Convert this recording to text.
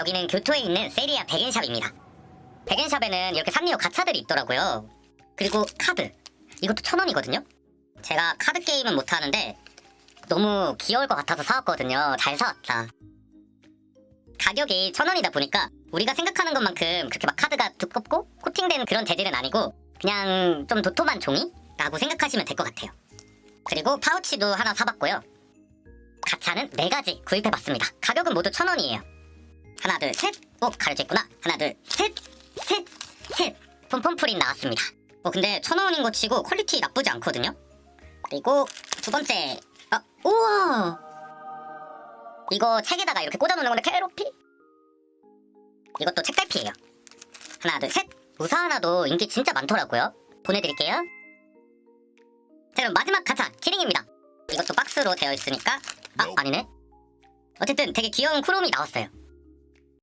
여기는 교토에 있는 세리아 백엔샵입니다. 백엔샵에는 이렇게 산리오 가차들이 있더라고요. 그리고 카드. 이것도 천 원이거든요. 제가 카드 게임은 못 하는데 너무 귀여울 것 같아서 사왔거든요. 잘 사왔다. 가격이 천 원이다 보니까 우리가 생각하는 것만큼 그렇게 막 카드가 두껍고 코팅된 그런 재질은 아니고 그냥 좀 도톰한 종이라고 생각하시면 될 것 같아요. 그리고 파우치도 하나 사봤고요. 가차는 네 가지 구입해봤습니다. 가격은 모두 천 원이에요. 하나 둘 셋. 오 가려져 있구나. 하나 둘 셋. 셋. 셋. 폼폼 프린 나왔습니다. 어 근데 천 원인 거 치고 퀄리티 나쁘지 않거든요. 그리고 두 번째. 아 우와. 이거 책에다가 이렇게 꽂아놓는 건데 캐로피? 이것도 책갈피예요. 하나 둘 셋. 우사 하나도 인기 진짜 많더라고요. 보내드릴게요. 자 그럼 마지막 가차 키링입니다. 이것도 박스로 되어 있으니까 아 아니네. 어쨌든 되게 귀여운 쿠롬이 나왔어요.